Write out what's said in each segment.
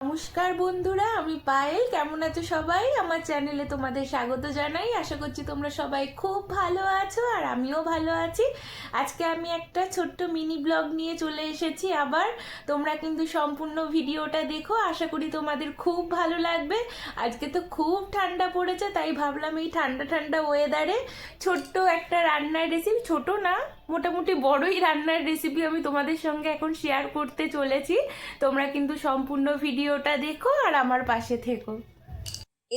নমস্কার বন্ধুরা, আমি পায়েল। কেমন আছো সবাই? আমার চ্যানেলে তোমাদের স্বাগত জানাই। আশা করছি তোমরা সবাই খুব ভালো আছো আর আমিও ভালো আছি। আজকে আমি একটা ছোট্ট মিনি ব্লগ নিয়ে চলে এসেছি আবার। তোমরা কিন্তু সম্পূর্ণ ভিডিওটা দেখো। আশা করি তোমাদের খুব ভালো লাগবে। আজকে তো খুব ঠান্ডা পড়েছে, তাই ভাবলাম এই ঠান্ডা ঠান্ডা ওয়েদারে ছোট্ট একটা রান্নার রেসিপি ছোট না, মোটামুটি বড়ই রান্নার রেসিপি আমি তোমাদের সঙ্গে এখন শেয়ার করতে চলেছি। তোমরা কিন্তু সম্পূর্ণ ভিডিওটা দেখো আর আমার পাশে থেকো।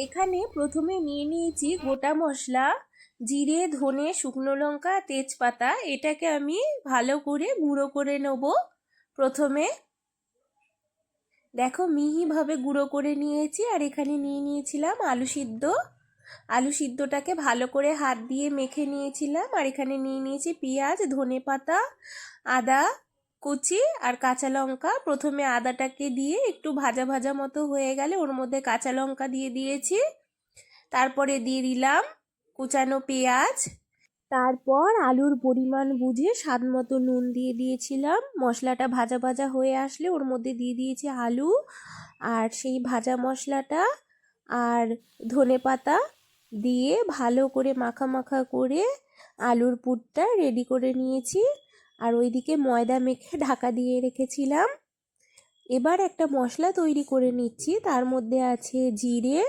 এখানে প্রথমে নিয়ে নিয়েছি গোটা মশলা, জিরে, ধনে, শুকনো লঙ্কা, তেজপাতা। এটাকে আমি ভালো করে গুঁড়ো করে নেব। প্রথমে দেখো মিহিভাবে গুঁড়ো করে নিয়েছি আর এখানে নিয়ে নিয়েছিলাম আলু সিদ্ধ। আলু সিদ্ধটাকে ভালো করে হাত দিয়ে মেখে নিয়েছিলাম আর এখানে নিয়ে নিয়েছি পেঁয়াজ ধনে পাতা আদা কুচি আর কাঁচা লঙ্কা প্রথমে আদাটাকে দিয়ে একটু ভাজা ভাজা মতো হয়ে গেলে ওর মধ্যে কাঁচা লঙ্কা দিয়ে দিয়েছি। তারপরে দিয়ে দিলাম কুচানো পেঁয়াজ। তারপর আলুর পরিমাণ বুঝে স্বাদ মতো নুন দিয়ে দিয়েছিলাম। মশলাটা ভাজা ভাজা হয়ে আসলে ওর মধ্যে দিয়ে দিয়েছি আলু আর সেই ভাজা মশলাটা আর ধনে পাতা দিয়ে ভালো করে মাখা মাখা করে আলুর পুরটা রেডি করে নিয়েছি। আর ওইদিকে ময়দা মেখে ঢাকা দিয়ে রেখেছিলাম। এবার একটা মশলা তৈরি করে নিচ্ছি। তার মধ্যে আছে জিরে,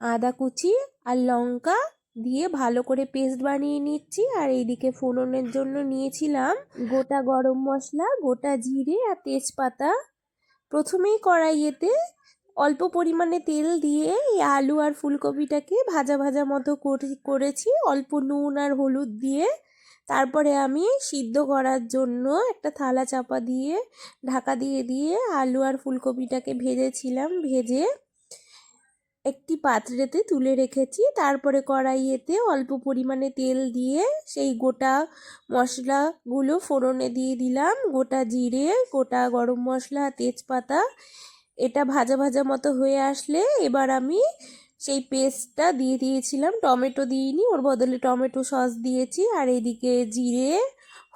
আদা কুচি আর লঙ্কা দিয়ে ভালো করে পেস্ট বানিয়ে নিচ্ছি। আর এইদিকে ফোড়নের জন্য নিয়েছিলাম গোটা গরম মশলা, গোটা জিরে আর তেজপাতা। প্রথমেই কড়াইয়েতে অল্প পরিমাণে তেল দিয়ে এই আলু আর ফুলকপিটাকে ভাজা ভাজা মতো করেছি। অল্প নুন আর হলুদ দিয়ে তারপরে আমি সিদ্ধ করার জন্য একটা থালা চাপা দিয়ে, ঢাকা দিয়ে দিয়ে আলু আর ফুলকপিটাকে ভেজেছিলাম, ভেজে একটি পাত্রেতে তুলে রেখেছি। তারপরে কড়াইয়েতে অল্প পরিমাণে তেল দিয়ে সেই গোটা মশলাগুলো ফোড়নে দিয়ে দিলাম। গোটা জিরে, গোটা গরম মশলা, তেজপাতা, এটা ভাজা ভাজা মতো হয়ে আসলে এবার আমি সেই পেস্টটা দিয়ে দিয়েছিলাম। টমেটো দিইনি, ওর বদলে টমেটো সস দিয়েছি। আর এদিকে জিরে,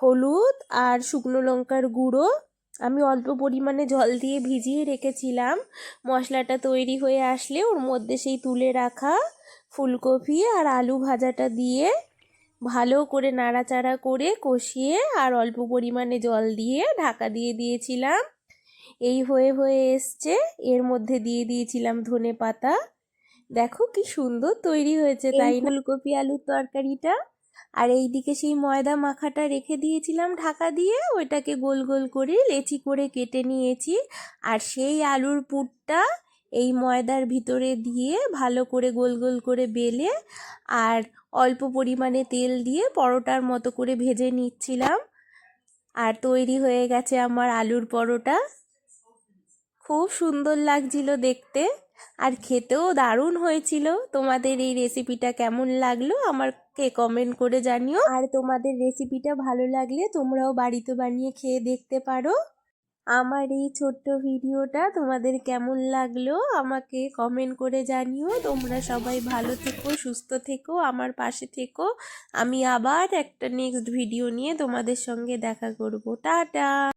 হলুদ আর শুকনো লঙ্কার গুঁড়ো। আমি অল্প পরিমাণে জল দিয়ে ভিজিয়ে রেখেছিলাম। মশলাটা তৈরি হয়ে আসলে ওর মধ্যে সেই তুলে রাখা ফুলকপি আর আলু ভাজাটা দিয়ে ভালো করে নাড়াচাড়া করে কষিয়ে আর অল্প পরিমাণে জল দিয়ে ঢাকা দিয়ে দিয়েছিলাম। এই হয়ে হয়ে এসছে। এর মধ্যে দিয়ে দিয়েছিলাম ধনে পাতা। দেখো কি সুন্দর তৈরি হয়েছে, তাই ফুলকপি আলুর তরকারিটা। আর এইদিকে সেই ময়দা মাখাটা রেখে দিয়েছিলাম ঢাকা দিয়ে, ওইটাকে গোল গোল করে লেচি করে কেটে নিয়েছি। আর সেই আলুর পুরটা এই ময়দার ভিতরে দিয়ে ভালো করে গোল গোল করে বেলে, আর অল্প পরিমাণে তেল দিয়ে পরোটার মতো করে ভেজে নিচ্ছিলাম। আর তৈরি হয়ে গেছে আমার আলুর পরোটা। খুব সুন্দর লাগছিল দেখতে। আর খেতেও দারুণ হয়েছিল। তোমাদের এই রেসিপিটা কেমন লাগল আমাকে কমেন্ট করে জানিও। আর তোমাদের রেসিপিটা ভালো লাগলে তোমরাও বাড়িতে বানিয়ে খেয়ে দেখতে পারো। আমার এই ছোট্ট ভিডিওটা তোমাদের কেমন লাগল আমাকে কমেন্ট করে জানিও। তোমরা সবাই ভালো থেকো, সুস্থ থেকো, আমার পাশে থেকো। আমি আবার একটা নেক্সট ভিডিও নিয়ে তোমাদের সঙ্গে দেখা করব। টাটা!